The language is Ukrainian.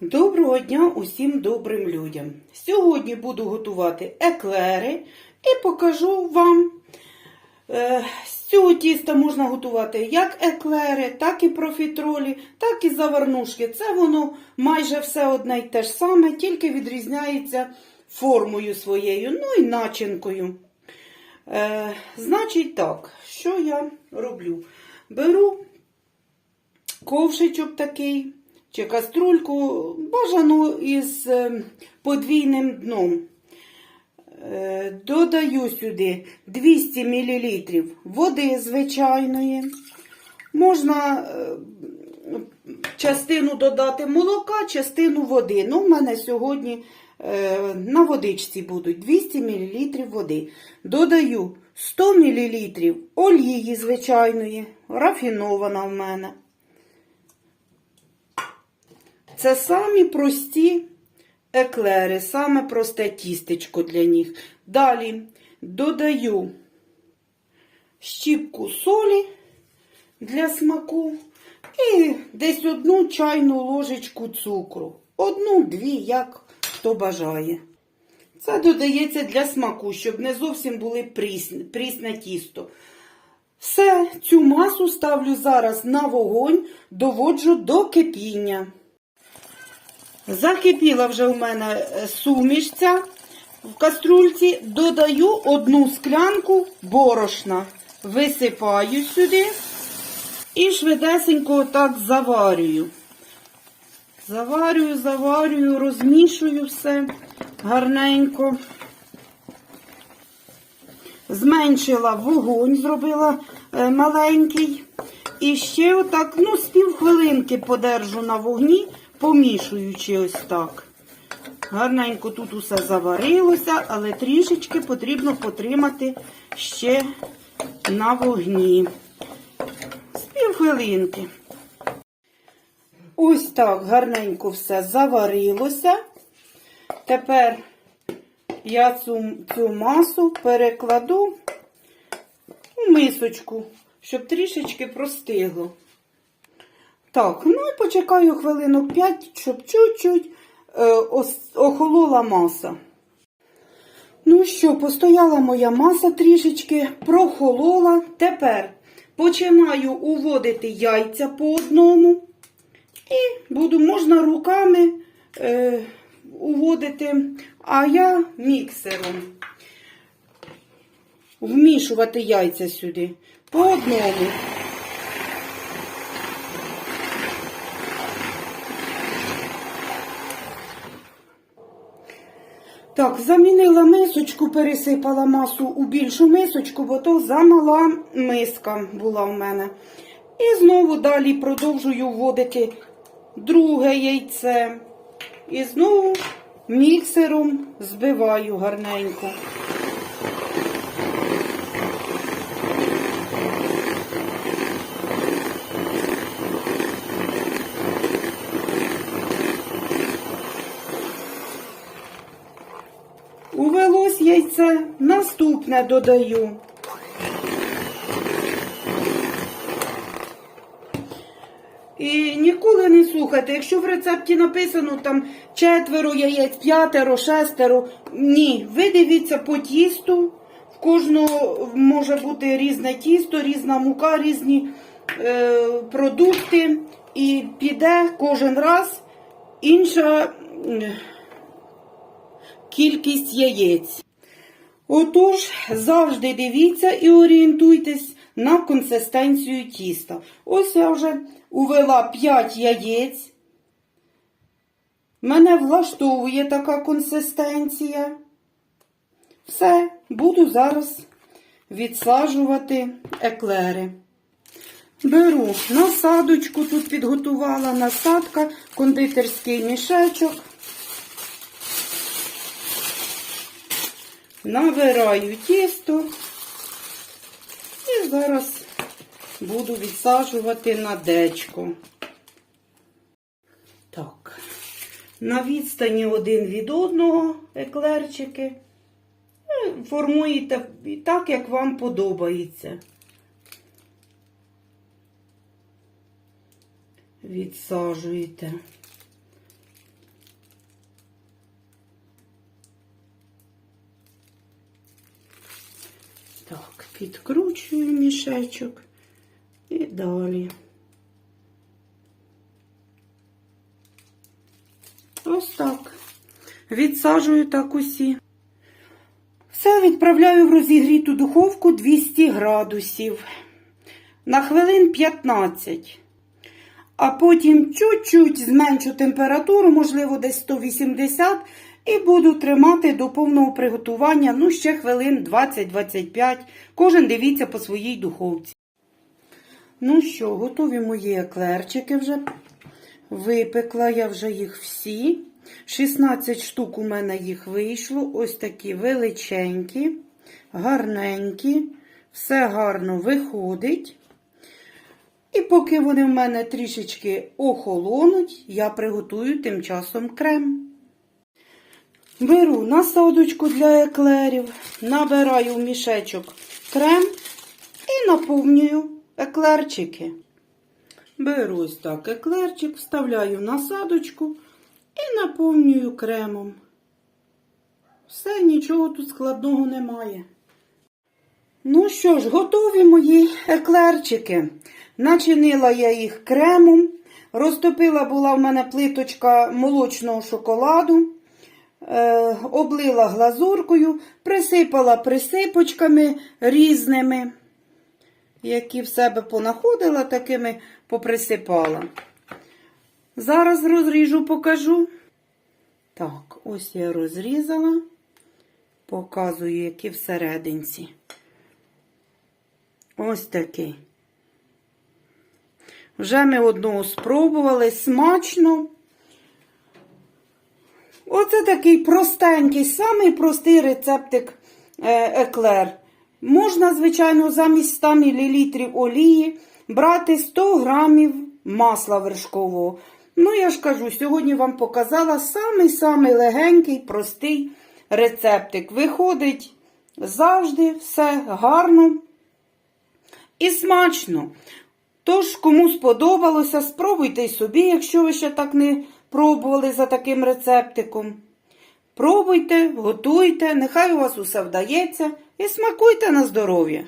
Доброго дня усім добрим людям. Сьогодні буду готувати еклери і покажу вам. е, З цього тіста можна готувати як еклери, так і профітролі, так і заварнушки. Це воно майже все одне й те ж саме, тільки відрізняється формою своєю, ну і начинкою. Е, значить так, що я роблю? Беру ковшичок такий чи каструльку, бажано із е, подвійним дном. Е, Додаю сюди 200 мл води звичайної. Можна е, частину додати молока, частину води. Ну, в мене сьогодні на водичці будуть 200 мл води. Додаю 100 мл олії звичайної, рафінована в мене. Це самі прості еклери, саме просте тістечко для них. Далі додаю щіпку солі для смаку і десь одну чайну ложечку цукру. Одну-дві, як хто бажає. Це додається для смаку, щоб не зовсім були прісне, прісне тісто. Все, цю масу ставлю зараз на вогонь, доводжу до кипіння. Закипіла вже у мене е, суміш ця в каструльці. Додаю одну склянку борошна. Висипаю сюди і швидесенько так заварюю. Заварюю, заварюю, розмішую все гарненько. Зменшила вогонь, зробила е, маленький. І ще отак, ну, з півхвилинки подержу на вогні, помішуючи ось так. Гарненько тут усе заварилося, але трішечки потрібно потримати ще на вогні. З півхвилинки. Ось так гарненько все заварилося. Тепер я цю, цю масу перекладу у мисочку, щоб трішечки простигло. Так, ну і почекаю хвилинок 5, щоб чуть-чуть е, охолола маса. Ну що, постояла моя маса трішечки, прохолола. Тепер починаю уводити яйця по одному. І буду, можна руками е, уводити, а я міксером. Вмішувати яйця сюди по одному. Замінила мисочку, пересипала масу у більшу мисочку, бо то замала миска була в мене. І знову далі продовжую вводити друге яйце. І знову міксером збиваю гарненько. Яйце, наступне додаю. І ніколи не слухайте, якщо в рецепті написано там четверо яєць, п'ятеро, шестеро, ні, ви дивіться по тісту. В кожного може бути різне тісто, різна мука, різні е, продукти. І піде кожен раз інша кількість яєць. Отож, завжди дивіться і орієнтуйтесь на консистенцію тіста. Ось я вже увела 5 яєць. Мене влаштовує така консистенція. Все, буду зараз відсаджувати еклери. Беру насадочку, тут підготувала насадка, кондитерський мішечок. Набираю тісто і зараз буду відсаджувати на дечко. Так, на відстані один від одного еклерчики. Формуєте так, як вам подобається. Відсаджуєте. Так, підкручую мішечок і далі. Ось так. Відсаджую так усі. Все відправляю в розігріту духовку 200 градусів на хвилин 15. А потім чуть-чуть зменшу температуру, можливо, десь 180, і буду тримати до повного приготування, ну, ще хвилин 20-25. Кожен дивіться по своїй духовці. Ну що, готові мої еклерчики вже. Випекла я вже їх всі. 16 штук у мене їх вийшло. Ось такі величенькі, гарненькі. Все гарно виходить. І поки вони в мене трішечки охолонуть, я приготую тим часом крем. Беру насадочку для еклерів, набираю в мішечок крем і наповнюю еклерчики. Беру ось так еклерчик, вставляю в насадочку і наповнюю кремом. Все, нічого тут складного немає. Ну що ж, готові мої еклерчики. Начинила я їх кремом. Розтопила була в мене плиточка молочного шоколаду. Е, облила глазуркою, присипала присипочками різними, які в себе понаходила, такими поприсипала. Зараз розріжу, покажу. Так, ось я розрізала, показую, які всерединці. Ось такий. Вже ми одного спробували смачно. Оце такий простенький, самий простий рецептик е, еклер. Можна, звичайно, замість 100 мл олії брати 100 грамів масла вершкового. Ну, я ж кажу, сьогодні вам показала самий-самий легенький, простий рецептик. Виходить завжди все гарно і смачно. Тож, кому сподобалося, спробуйте й собі, якщо ви ще так не пробували за таким рецептиком. Пробуйте, готуйте, нехай у вас усе вдається і смакуйте на здоров'я.